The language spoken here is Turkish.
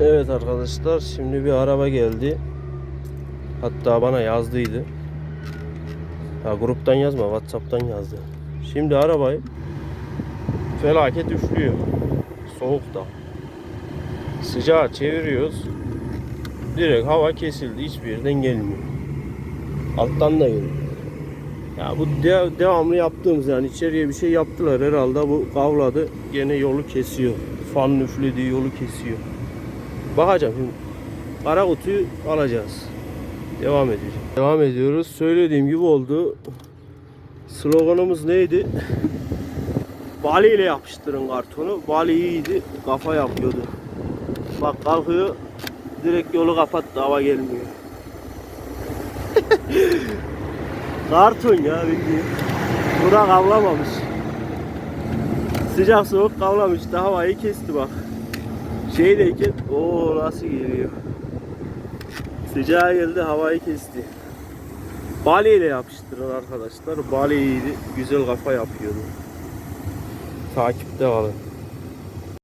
Evet arkadaşlar şimdi bir araba geldi. Hatta bana yazdıydı. Ha gruptan yazma Whatsapp'tan yazdı. Şimdi arabayı felaket üflüyor. Soğukta. Sıcağı çeviriyoruz. Direkt hava kesildi. Hiçbir yerden gelmiyor. Alttan da geliyor. Ya bu de- devamlı yaptığımız yani içeriye bir şey yaptılar herhalde bu kavladı gene yolu kesiyor. Fan üflediği yolu kesiyor. Bakacağım şimdi. Kara kutuyu alacağız. Devam edeceğim. Devam ediyoruz. Söylediğim gibi oldu. Sloganımız neydi? Bali ile yapıştırın kartonu. Bali iyiydi. Kafa yapıyordu. Bak kalkıyor. Direkt yolu kapattı. Hava gelmiyor. Karton ya bildiğin. Bura kavlamamış. Sıcak soğuk kavlamış. Havayı kesti bak. Şeydeyken o nasıl geliyor. Sıcağı geldi havayı kesti. Bali ile yapıştırın arkadaşlar. Bali. Güzel kafa yapıyordu. Takipte kalın.